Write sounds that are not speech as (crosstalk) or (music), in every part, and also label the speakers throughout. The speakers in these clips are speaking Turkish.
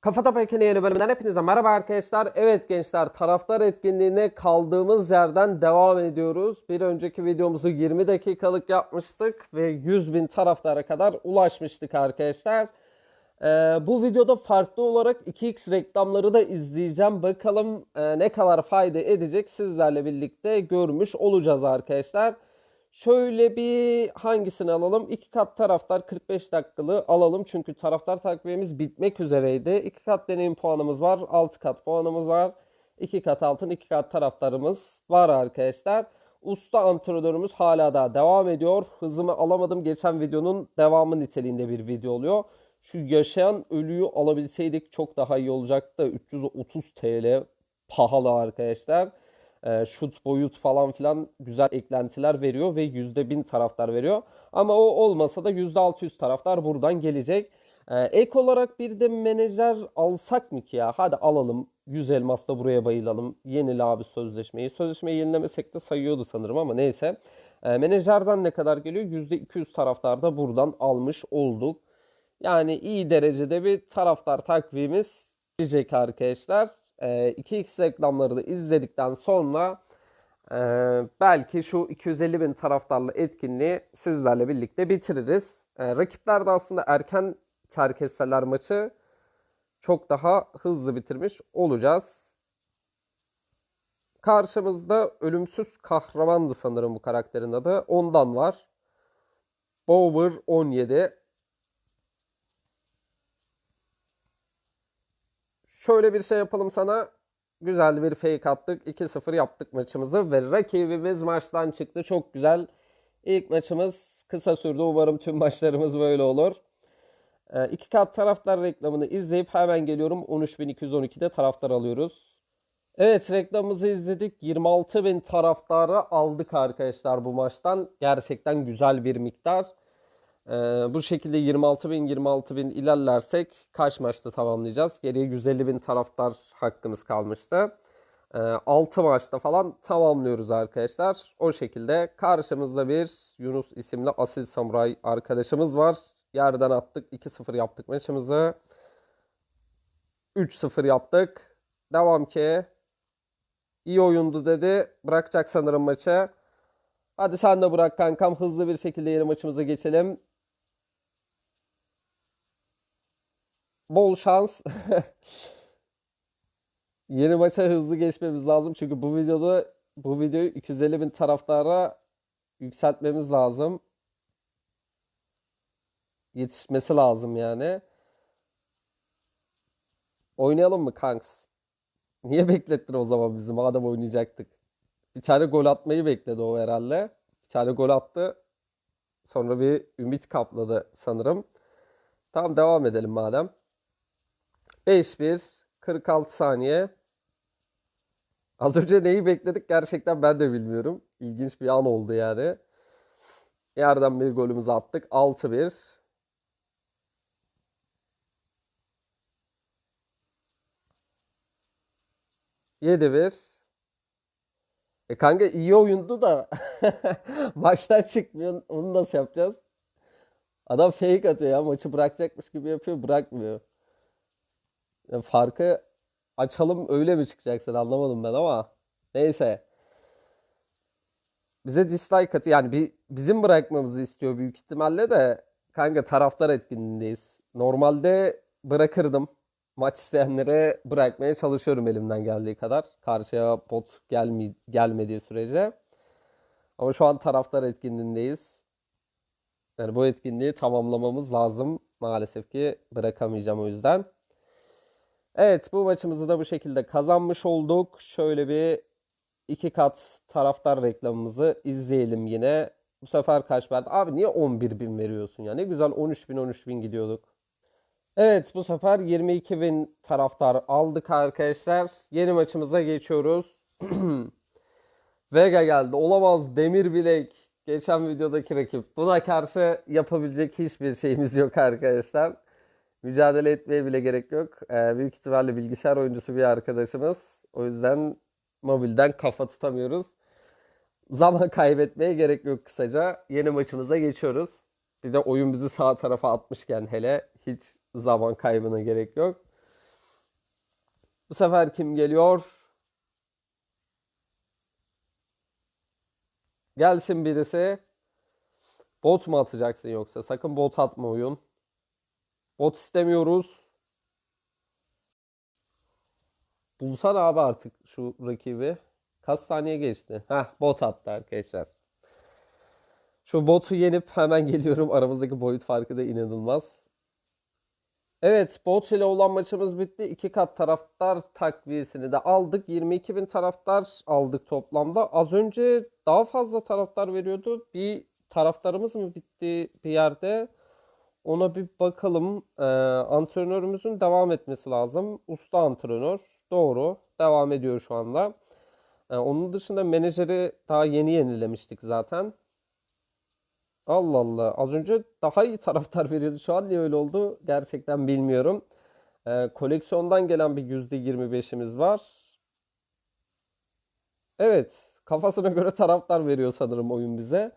Speaker 1: Kafa Pekin'in yeni bölümünden hepinize merhaba arkadaşlar. Evet gençler taraftar etkinliğine kaldığımız yerden devam ediyoruz. Bir önceki videomuzu 20 dakikalık yapmıştık ve 100 bin taraftara kadar ulaşmıştık arkadaşlar. Ee, bu videoda farklı olarak 2x reklamları da izleyeceğim. Bakalım e, ne kadar fayda edecek sizlerle birlikte görmüş olacağız arkadaşlar. Şöyle bir hangisini alalım? İki kat taraftar 45 dakikalı alalım. Çünkü taraftar takviyemiz bitmek üzereydi. İki kat deneyim puanımız var. 6 kat puanımız var. 2 kat altın, 2 kat taraftarımız var arkadaşlar. Usta antrenörümüz hala daha devam ediyor. Hızımı alamadım. Geçen videonun devamı niteliğinde bir video oluyor. Şu yaşayan ölüyü alabilseydik çok daha iyi olacaktı. 330 TL pahalı arkadaşlar e, şut boyut falan filan güzel eklentiler veriyor ve %1000 taraftar veriyor. Ama o olmasa da %600 taraftar buradan gelecek. E, ek olarak bir de menajer alsak mı ki ya? Hadi alalım. 100 elmas da buraya bayılalım. Yenile abi sözleşmeyi. Sözleşmeyi yenilemesek de sayıyordu sanırım ama neyse. E, menajerden ne kadar geliyor? %200 taraftar da buradan almış olduk. Yani iyi derecede bir taraftar takvimimiz gelecek arkadaşlar. 2x reklamları da izledikten sonra e, belki şu 250 bin taraftarlı etkinliği sizlerle birlikte bitiririz. E, rakipler de aslında erken terk etseler maçı çok daha hızlı bitirmiş olacağız. Karşımızda ölümsüz kahramandı sanırım bu karakterin adı. Ondan var. Bower 17. Şöyle bir şey yapalım sana. Güzel bir fake attık. 2-0 yaptık maçımızı ve rakibimiz maçtan çıktı. Çok güzel. İlk maçımız kısa sürdü. Umarım tüm maçlarımız böyle olur. Ee, iki kat taraftar reklamını izleyip hemen geliyorum. 13.212'de taraftar alıyoruz. Evet reklamımızı izledik. 26.000 taraftarı aldık arkadaşlar bu maçtan. Gerçekten güzel bir miktar. Ee, bu şekilde 26 bin 26 bin ilerlersek kaç maçta tamamlayacağız? Geriye 150 bin taraftar hakkımız kalmıştı. Ee, 6 maçta falan tamamlıyoruz arkadaşlar. O şekilde karşımızda bir Yunus isimli asil samuray arkadaşımız var. Yerden attık 2-0 yaptık maçımızı. 3-0 yaptık. Devam ki. İyi oyundu dedi. Bırakacak sanırım maçı. Hadi sen de bırak kankam. Hızlı bir şekilde yeni maçımıza geçelim. Bol şans. (laughs) Yeni maça hızlı geçmemiz lazım. Çünkü bu videoda bu videoyu 250 bin taraftara yükseltmemiz lazım. Yetişmesi lazım yani. Oynayalım mı kanks? Niye beklettin o zaman bizi madem oynayacaktık? Bir tane gol atmayı bekledi o herhalde. Bir tane gol attı. Sonra bir ümit kapladı sanırım. Tamam devam edelim madem. 5-1 46 saniye. Az önce neyi bekledik gerçekten ben de bilmiyorum. İlginç bir an oldu yani. Yerden bir golümüzü attık. 6-1. Yedi bir. E kanka iyi oyundu da (laughs) maçtan çıkmıyor. Onu nasıl yapacağız? Adam fake atıyor ya. Maçı bırakacakmış gibi yapıyor. Bırakmıyor farkı açalım öyle mi çıkacaksın anlamadım ben ama neyse. Bize dislike atıyor. Yani bir, bizim bırakmamızı istiyor büyük ihtimalle de kanka taraftar etkinliğindeyiz. Normalde bırakırdım. Maç isteyenlere bırakmaya çalışıyorum elimden geldiği kadar. Karşıya bot gelmi gelmediği sürece. Ama şu an taraftar etkinliğindeyiz. Yani bu etkinliği tamamlamamız lazım. Maalesef ki bırakamayacağım o yüzden. Evet bu maçımızı da bu şekilde kazanmış olduk. Şöyle bir iki kat taraftar reklamımızı izleyelim yine. Bu sefer kaç verdi? Abi niye 11 bin veriyorsun ya? Ne güzel 13 bin 13 bin gidiyorduk. Evet bu sefer 22 bin taraftar aldık arkadaşlar. Yeni maçımıza geçiyoruz. (clears throat) Vega geldi. Olamaz demir bilek. Geçen videodaki rakip. Buna karşı yapabilecek hiçbir şeyimiz yok arkadaşlar. Mücadele etmeye bile gerek yok. Ee, büyük ihtimalle bilgisayar oyuncusu bir arkadaşımız. O yüzden mobilden kafa tutamıyoruz. Zaman (laughs) kaybetmeye gerek yok kısaca. Yeni maçımıza geçiyoruz. Bir de oyun bizi sağ tarafa atmışken hele hiç zaman kaybına gerek yok. Bu sefer kim geliyor? Gelsin birisi. Bot mu atacaksın yoksa? Sakın bot atma oyun. Bot istemiyoruz. Bulsana abi artık şu rakibi. Kaç saniye geçti? Heh bot attı arkadaşlar. Şu botu yenip hemen (laughs) geliyorum. Aramızdaki boyut farkı da inanılmaz. Evet, bot ile olan maçımız bitti. İki kat taraftar takviyesini de aldık. 22 bin taraftar aldık toplamda. Az önce daha fazla taraftar veriyordu. Bir taraftarımız mı bitti bir yerde? Ona bir bakalım. Ee, antrenörümüzün devam etmesi lazım. Usta antrenör. Doğru. Devam ediyor şu anda. Ee, onun dışında menajeri daha yeni yenilemiştik zaten. Allah Allah. Az önce daha iyi (laughs) taraftar veriyordu. Şu an niye öyle oldu? Gerçekten bilmiyorum. Ee, koleksiyondan gelen bir %25'imiz var. Evet. Kafasına göre taraftar veriyor sanırım oyun bize.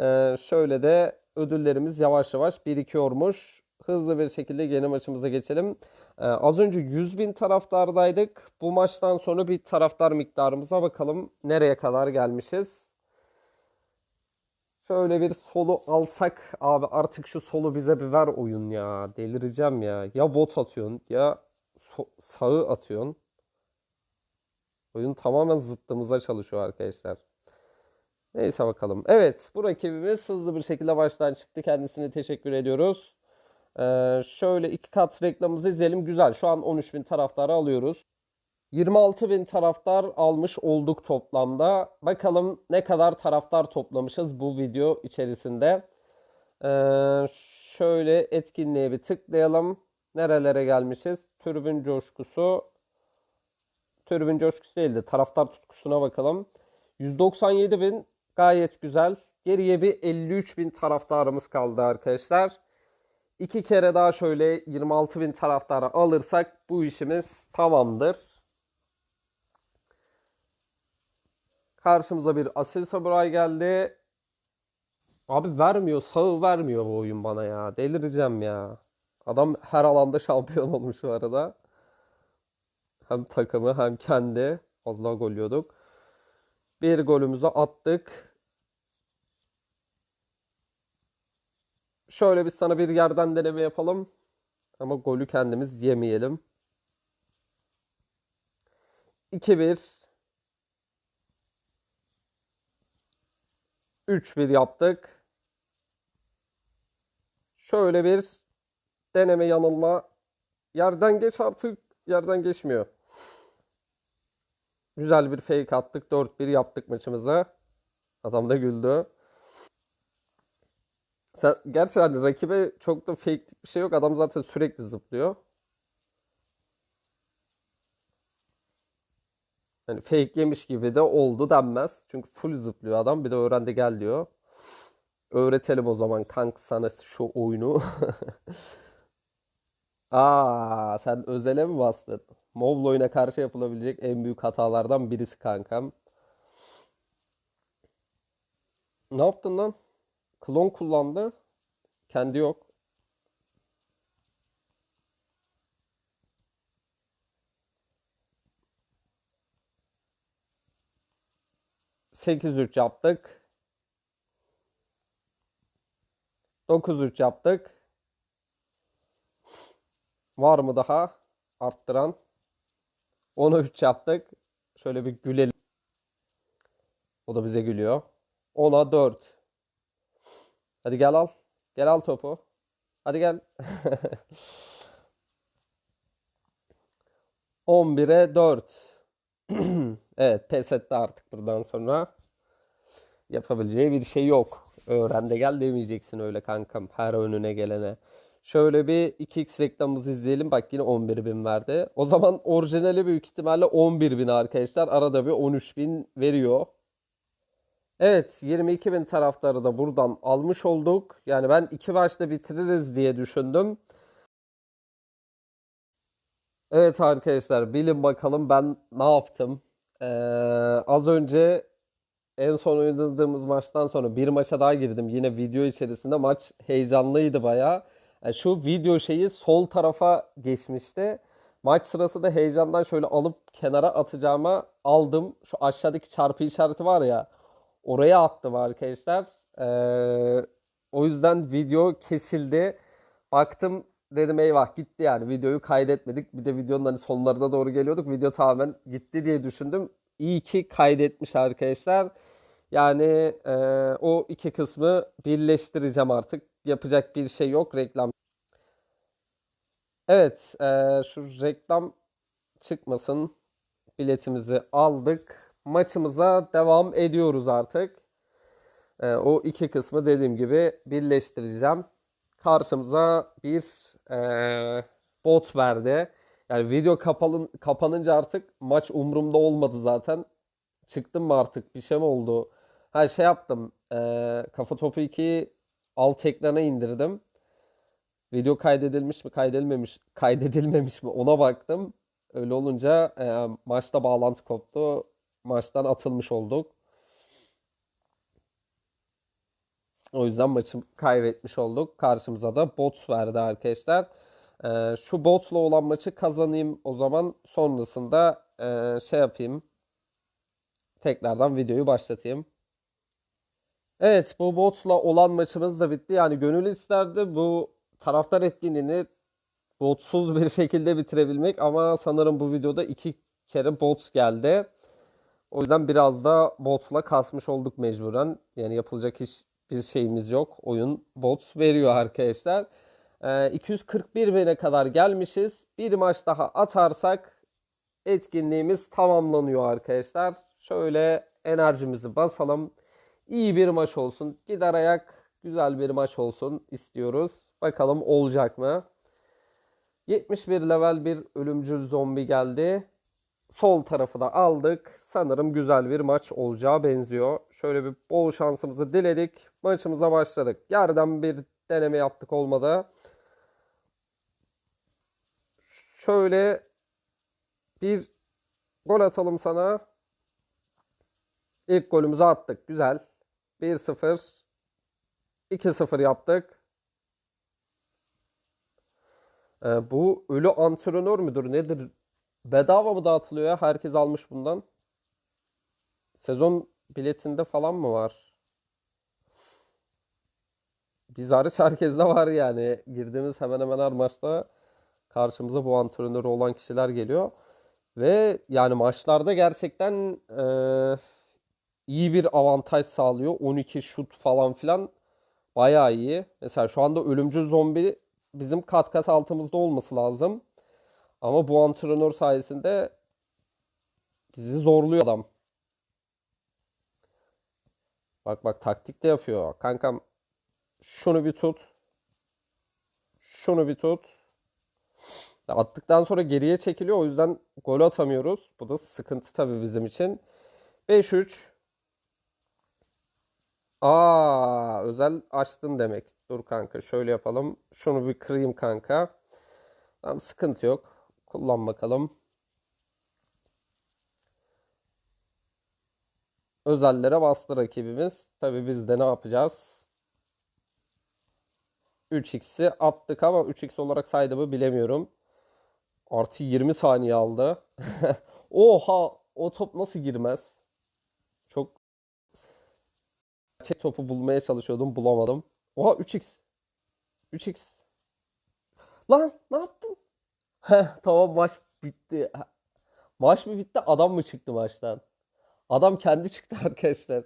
Speaker 1: Ee, şöyle de ödüllerimiz yavaş yavaş birikiyormuş. Hızlı bir şekilde yeni maçımıza geçelim. Ee, az önce 100 bin taraftardaydık. Bu maçtan sonra bir taraftar miktarımıza bakalım. Nereye kadar gelmişiz? Şöyle bir solu alsak abi artık şu solu bize bir ver oyun ya. Delireceğim ya. Ya bot atıyorsun ya so- sağı atıyorsun. Oyun tamamen zıttımıza çalışıyor arkadaşlar. Neyse bakalım. Evet bu rakibimiz hızlı bir şekilde baştan çıktı. Kendisine teşekkür ediyoruz. Ee, şöyle iki kat reklamımızı izleyelim. Güzel. Şu an 13 bin taraftarı alıyoruz. 26 bin taraftar almış olduk toplamda. Bakalım ne kadar taraftar toplamışız bu video içerisinde. Ee, şöyle etkinliğe bir tıklayalım. Nerelere gelmişiz? Tribün coşkusu. Tribün coşkusu değil de taraftar tutkusuna bakalım. 197 bin gayet güzel. Geriye bir 53 bin taraftarımız kaldı arkadaşlar. İki kere daha şöyle 26 bin taraftarı alırsak bu işimiz tamamdır. Karşımıza bir Asil Samuray geldi. Abi vermiyor, sağı vermiyor bu oyun bana ya. Delireceğim ya. Adam her alanda (laughs) şampiyon olmuş bu arada. Hem takımı hem kendi. Allah gol yiyorduk. Bir golümüzü attık. Şöyle biz sana bir yerden deneme yapalım. Ama golü kendimiz yemeyelim. 2-1. 3-1 yaptık. Şöyle bir deneme yanılma. Yerden geç artık. Yerden geçmiyor. Güzel bir fake attık. 4-1 yaptık maçımıza. Adam da güldü. Sen, gerçi hani rakibe çok da fake bir şey yok. Adam zaten sürekli zıplıyor. Hani fake yemiş gibi de oldu denmez. Çünkü full zıplıyor adam. Bir de öğrendi gel diyor. Öğretelim o zaman kank sana şu oyunu. (laughs) Aa, sen özele mi bastın? Mobile oyuna karşı yapılabilecek en büyük hatalardan birisi kankam. Ne yaptın lan? Klon kullandı. Kendi yok. 8-3 yaptık. 9-3 yaptık. Var mı daha arttıran? 10'a 3 yaptık. Şöyle bir gülelim. O da bize gülüyor. 10'a 4. Hadi gel al. Gel al topu. Hadi gel. (laughs) 11'e 4. (clears throat) Evet, pes etti artık buradan sonra. Yapabileceği bir şey yok. Öğren de gel demeyeceksin öyle kankam her önüne gelene. Şöyle bir 2x reklamımızı izleyelim. Bak yine 11 bin verdi. O zaman orijinali büyük ihtimalle 11 bin arkadaşlar. Arada bir 13 bin veriyor. Evet 22 bin taraftarı da buradan almış olduk. Yani ben iki maçta bitiririz diye düşündüm. Evet arkadaşlar bilin bakalım ben ne yaptım. Ee, az önce en son oynadığımız maçtan sonra bir maça daha girdim. Yine video içerisinde maç heyecanlıydı bayağı. Yani şu video şeyi sol tarafa geçmişti. Maç sırası da heyecandan şöyle alıp kenara atacağıma aldım. Şu aşağıdaki çarpı işareti var ya oraya attım arkadaşlar. Ee, o yüzden video kesildi. Baktım dedim eyvah gitti yani videoyu kaydetmedik. Bir de videonun hani sonlarına doğru geliyorduk. Video tamamen gitti diye düşündüm. İyi ki kaydetmiş arkadaşlar. Yani e, o iki kısmı birleştireceğim artık. Yapacak bir şey yok reklam. Evet, e, şu reklam çıkmasın. Biletimizi aldık. Maçımıza devam ediyoruz artık. E, o iki kısmı dediğim gibi birleştireceğim. Karşımıza bir e, bot verdi. Yani video kapalın, kapanınca artık maç umurumda olmadı zaten. Çıktım mı artık bir şey mi oldu? Ha şey yaptım. E, Kafa Topu 2'yi alt ekrana indirdim. Video kaydedilmiş mi kaydedilmemiş kaydedilmemiş mi ona baktım. Öyle olunca e, maçta bağlantı koptu. Maçtan atılmış olduk. O yüzden maçı kaybetmiş olduk. Karşımıza da bot verdi arkadaşlar. E, şu botla olan maçı kazanayım o zaman. Sonrasında e, şey yapayım. Tekrardan videoyu başlatayım. Evet bu botla olan maçımız da bitti. Yani gönül isterdi bu taraftar etkinliğini botsuz bir şekilde bitirebilmek ama sanırım bu videoda iki kere bot geldi. O yüzden biraz da botla kasmış olduk mecburen. Yani yapılacak hiç bir şeyimiz yok. Oyun bot veriyor arkadaşlar. Ee, 241 bine kadar gelmişiz. Bir maç daha atarsak etkinliğimiz tamamlanıyor arkadaşlar. Şöyle enerjimizi basalım. İyi bir maç olsun. Gider ayak güzel bir maç olsun istiyoruz. Bakalım olacak mı? 71 level bir ölümcül zombi geldi. Sol tarafı da aldık. Sanırım güzel bir maç olacağı benziyor. Şöyle bir bol şansımızı diledik. Maçımıza başladık. Yerden bir deneme yaptık olmadı. Şöyle bir gol atalım sana. İlk golümüzü attık. Güzel. 1-0. 2-0 yaptık. Ee, bu ölü antrenör müdür nedir? Bedava mı dağıtılıyor ya? Herkes almış bundan. Sezon biletinde falan mı var? Biz hariç herkeste var yani. Girdiğimiz hemen hemen her maçta karşımıza bu antrenörü olan kişiler geliyor. Ve yani maçlarda gerçekten e, iyi bir avantaj sağlıyor. 12 şut falan filan bayağı iyi. Mesela şu anda ölümcül zombi bizim kat kat altımızda olması lazım. Ama bu antrenör sayesinde bizi zorluyor adam. Bak bak taktik de yapıyor. Kankam şunu bir tut. Şunu bir tut. Attıktan sonra geriye çekiliyor. O yüzden gol atamıyoruz. Bu da sıkıntı tabii bizim için. 5-3. Aa, özel açtın demek. Dur kanka şöyle yapalım. Şunu bir kırayım kanka. Tamam sıkıntı yok. Kullan bakalım. Özellere bastı rakibimiz. Tabii biz de ne yapacağız? 3x'i attık ama 3x olarak saydığımı bilemiyorum. Artı 20 saniye aldı. (laughs) Oha o top nasıl girmez? Çok gerçek topu bulmaya çalışıyordum bulamadım. Oha 3x. 3x. Lan ne yaptın? Heh, tamam maç bitti. Maç mı bitti adam mı çıktı maçtan? Adam kendi (laughs) çıktı arkadaşlar.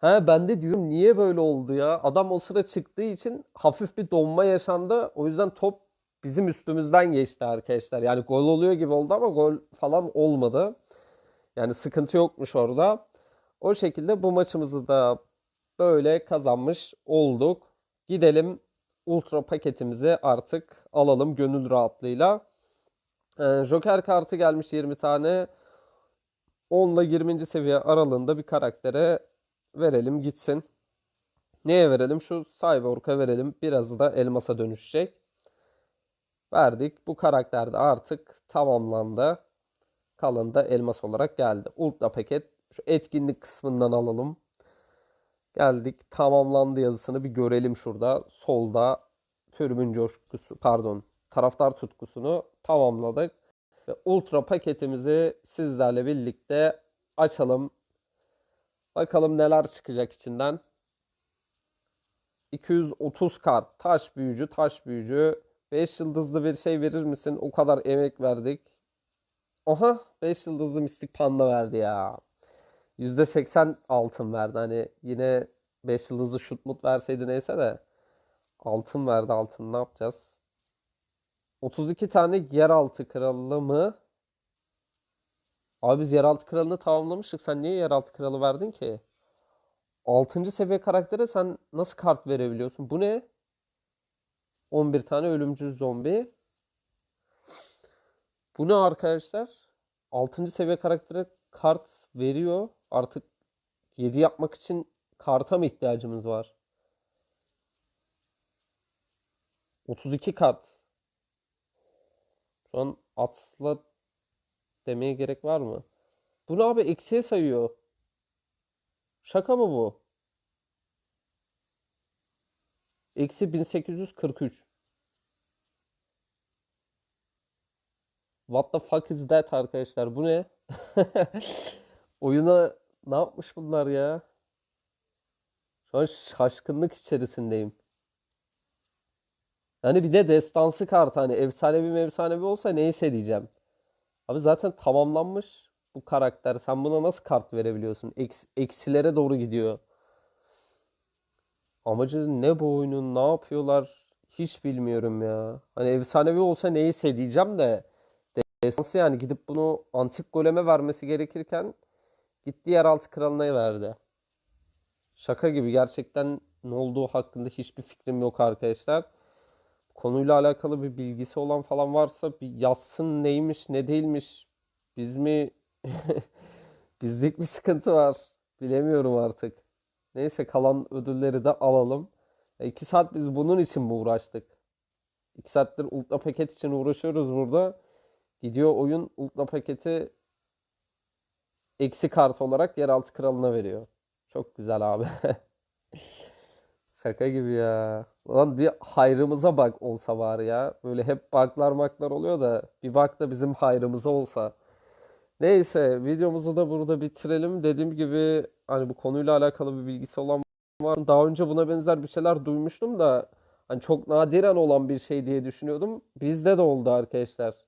Speaker 1: He ben de diyorum niye böyle oldu ya? Adam o sıra çıktığı için hafif bir donma yaşandı. O yüzden top bizim üstümüzden geçti arkadaşlar. Yani gol oluyor gibi oldu ama gol falan olmadı. Yani sıkıntı yokmuş orada. O şekilde bu maçımızı da böyle kazanmış olduk. Gidelim ultra paketimizi artık alalım gönül rahatlığıyla. Ee, Joker kartı gelmiş 20 tane. 10 ile 20. seviye aralığında bir karaktere verelim gitsin. Neye verelim? Şu Cyborg'a verelim. Birazı da elmasa dönüşecek. Verdik. Bu karakter de artık tamamlandı. Kalanı da elmas olarak geldi. Ultra paket. Şu etkinlik kısmından alalım. Geldik. Tamamlandı yazısını bir görelim şurada. Solda türbün coşkusu pardon. taraftar tutkusunu tamamladık. Ve ultra paketimizi sizlerle birlikte açalım. Bakalım neler çıkacak içinden. 230 kart. Taş büyücü, taş büyücü. 5 yıldızlı bir şey verir misin? O kadar emek verdik. Aha 5 yıldızlı mistik panda verdi ya. %80 altın verdi. Hani yine 5 yıldızlı şut mut verseydi neyse de. Altın verdi altın ne yapacağız? 32 tane yeraltı kralı mı? Abi biz yeraltı kralını tamamlamıştık. Sen niye yeraltı kralı verdin ki? 6. seviye karaktere sen nasıl kart verebiliyorsun? Bu ne? 11 tane ölümcül zombi. Bu ne arkadaşlar? 6. seviye karaktere kart veriyor. Artık 7 yapmak için karta mı ihtiyacımız var? 32 kart. Şu an atla demeye gerek var mı? Bu ne abi eksiye sayıyor. Şaka mı bu? Eksi 1843. What the fuck is that arkadaşlar? Bu ne? (laughs) Oyuna ne yapmış bunlar ya? Şu an şaşkınlık içerisindeyim. Yani bir de destansı kart hani efsanevi efsanevi olsa neyse diyeceğim. Abi zaten tamamlanmış bu karakter. Sen buna nasıl kart verebiliyorsun? Eks, eksilere doğru gidiyor. Amacı ne bu oyunun? Ne yapıyorlar? Hiç bilmiyorum ya. Hani efsanevi olsa neyse diyeceğim de destansı yani gidip bunu antik goleme vermesi gerekirken gitti yeraltı kralına verdi. Şaka gibi gerçekten ne olduğu hakkında hiçbir fikrim yok arkadaşlar. Konuyla alakalı bir bilgisi olan falan varsa bir yazsın neymiş ne değilmiş. Biz mi (laughs) bizlik bir sıkıntı var. Bilemiyorum artık. Neyse kalan ödülleri de alalım. E, saat biz bunun için mi uğraştık? İki saattir ultra paket için uğraşıyoruz burada. Gidiyor oyun ultra paketi eksi kart olarak yeraltı kralına veriyor. Çok güzel abi. (laughs) Şaka gibi ya. Lan bir hayrımıza bak olsa var ya. Böyle hep bug'lar maklar oluyor da bir bug da bizim hayrımıza olsa. Neyse videomuzu da burada bitirelim. Dediğim gibi hani bu konuyla alakalı bir bilgisi olan var. Daha önce buna benzer bir şeyler duymuştum da hani çok nadiren olan bir şey diye düşünüyordum. Bizde de oldu arkadaşlar.